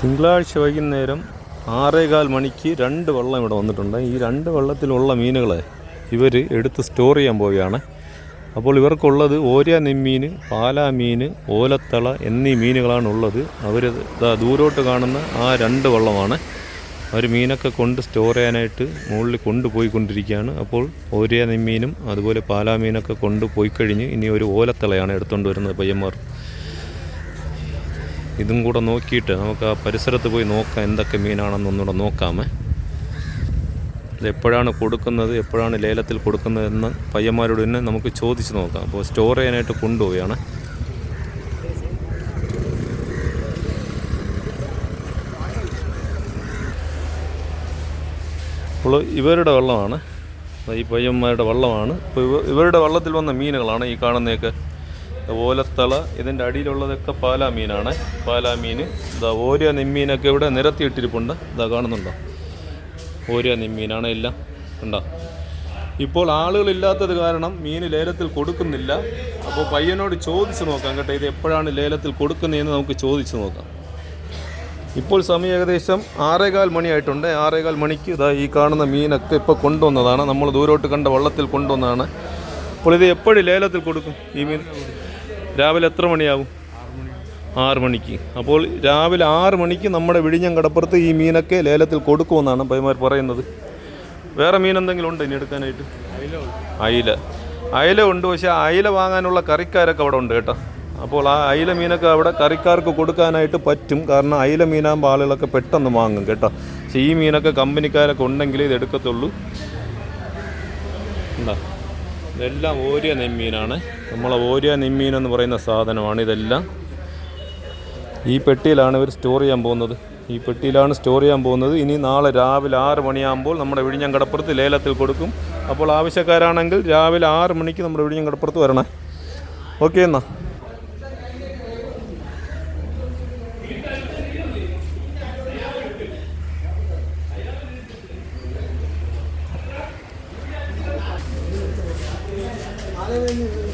തിങ്കളാഴ്ച വൈകുന്നേരം ആറേകാൽ മണിക്ക് രണ്ട് വെള്ളം ഇവിടെ വന്നിട്ടുണ്ട്. ഈ രണ്ട് വെള്ളത്തിലുള്ള മീനുകളെ ഇവർ എടുത്ത് സ്റ്റോർ ചെയ്യാൻ പോവുകയാണ്. അപ്പോൾ ഇവർക്കുള്ളത് ഓര്യ നെമ്മീൻ പാലാ മീൻ ഓലത്തള എന്നീ മീനുകളാണ് ഉള്ളത് അവർ ദൂരോട്ട് കാണുന്ന ആ രണ്ട് വള്ളമാണ്. അവർ മീനൊക്കെ കൊണ്ട് സ്റ്റോർ ചെയ്യാനായിട്ട് മുകളിൽ കൊണ്ടുപോയിക്കൊണ്ടിരിക്കുകയാണ്. അപ്പോൾ ഓരിയ നെമ്മീനും അതുപോലെ പാലാ മീനൊക്കെ കൊണ്ടുപോയി കഴിഞ്ഞ് ഇനി ഒരു ഓലത്തളയാണ് എടുത്തുകൊണ്ട് വരുന്നത് പയ്യന്മാർ. ഇതും കൂടെ നോക്കിയിട്ട് നമുക്ക് ആ പരിസരത്ത് പോയി നോക്കാം എന്തൊക്കെ മീനാണെന്ന് ഒന്നുകൂടെ നോക്കാമേ. ഇത് എപ്പോഴാണ് കൊടുക്കുന്നത് എപ്പോഴാണ് ലേലത്തിൽ കൊടുക്കുന്നതെന്ന് പയ്യന്മാരോട് തന്നെ നമുക്ക് ചോദിച്ച് നോക്കാം. അപ്പോൾ സ്റ്റോർ ചെയ്യാനായിട്ട് കൊണ്ടുപോവുകയാണ്. അപ്പോൾ ഇവരുടെ വെള്ളമാണ്. ഈ പയ്യന്മാരുടെ വെള്ളമാണ്. ഇപ്പോൾ ഇവ ഇവരുടെ വെള്ളത്തിൽ വന്ന മീനുകളാണ് ഈ കാണുന്നതൊക്കെ. ഓലത്തള ഇതിന്റെ അടിയിലുള്ളതൊക്കെ പാലാ മീനാണ് പാലാ മീൻ ഇതാ ഓരോ നെമ്മീനൊക്കെ ഇവിടെ നിരത്തിയിട്ടിരിപ്പുണ്ട്. ഇതാ കാണുന്നുണ്ടോ? ഓരോ നെമ്മീനാണ് എല്ലാം. ഉണ്ടോ ഇപ്പോൾ ആളുകളില്ലാത്തത് കാരണം മീൻ ലേലത്തിൽ കൊടുക്കുന്നില്ല. അപ്പോൾ പയ്യനോട് ചോദിച്ചു നോക്കാം കേട്ടോ ഇത് എപ്പോഴാണ് ലേലത്തിൽ കൊടുക്കുന്നതെന്ന് നമുക്ക് ചോദിച്ചു നോക്കാം. ഇപ്പോൾ സമയം ഏകദേശം ആറേകാൽ മണിയായിട്ടുണ്ട്. ആറേകാൽ മണിക്ക് ഇതാ ഈ കാണുന്ന മീനൊക്കെ ഇപ്പോൾ കൊണ്ടുവന്നതാണ്. നമ്മൾ ദൂരോട്ട് കണ്ട വള്ളത്തിൽ കൊണ്ടുവന്നതാണ്. അപ്പോൾ ഇത് എപ്പോഴും ലേലത്തിൽ കൊടുക്കും ഈ മീൻ? രാവിലെ എത്ര മണിയാവും ആറ് മണിക്ക്. അപ്പോൾ രാവിലെ ആറ് മണിക്ക് നമ്മുടെ വിഴിഞ്ഞം കടപ്പുറത്ത് ഈ മീനൊക്കെ ലേലത്തിൽ കൊടുക്കുമെന്നാണ് പൈമാർ പറയുന്നത്. വേറെ മീൻ എന്തെങ്കിലും ഉണ്ട് ഇനി എടുക്കാനായിട്ട്? അയില. അയില ഉണ്ട് പക്ഷേ അയില വാങ്ങാനുള്ള കറിക്കാരൊക്കെ അവിടെ ഉണ്ട് കേട്ടോ. അപ്പോൾ ആ അയില മീനൊക്കെ അവിടെ കറിക്കാർക്ക് കൊടുക്കാനായിട്ട് പറ്റും. കാരണം അയില മീനാകുമ്പോൾ ആളുകളൊക്കെ പെട്ടെന്ന് വാങ്ങും കേട്ടോ. പക്ഷേ ഈ മീനൊക്കെ കമ്പനിക്കാരൊക്കെ ഉണ്ടെങ്കിൽ ഇത് എടുക്കത്തുള്ളൂ. എന്താ ഇതെല്ലാം ഓരിയ നെമ്മീനാണ്. നമ്മളെ ഓരിയ നെമ്മീൻ എന്ന് പറയുന്ന സാധനമാണ് ഇതെല്ലാം. ഈ പെട്ടിയിലാണ് ഇവർ സ്റ്റോർ ചെയ്യാൻ പോകുന്നത്. ഈ പെട്ടിയിലാണ് സ്റ്റോർ ചെയ്യാൻ പോകുന്നത്. ഇനി നാളെ രാവിലെ ആറ് മണിയാകുമ്പോൾ നമ്മുടെ വിഴിഞ്ഞം കടപ്പുറത്ത് ലേലത്തിൽ കൊടുക്കും. അപ്പോൾ ആവശ്യക്കാരാണെങ്കിൽ രാവിലെ ആറ് മണിക്ക് നമ്മുടെ വിഴിഞ്ഞം കടപ്പുറത്ത് വരണേ. ഓക്കെ എന്നാ. Hallelujah.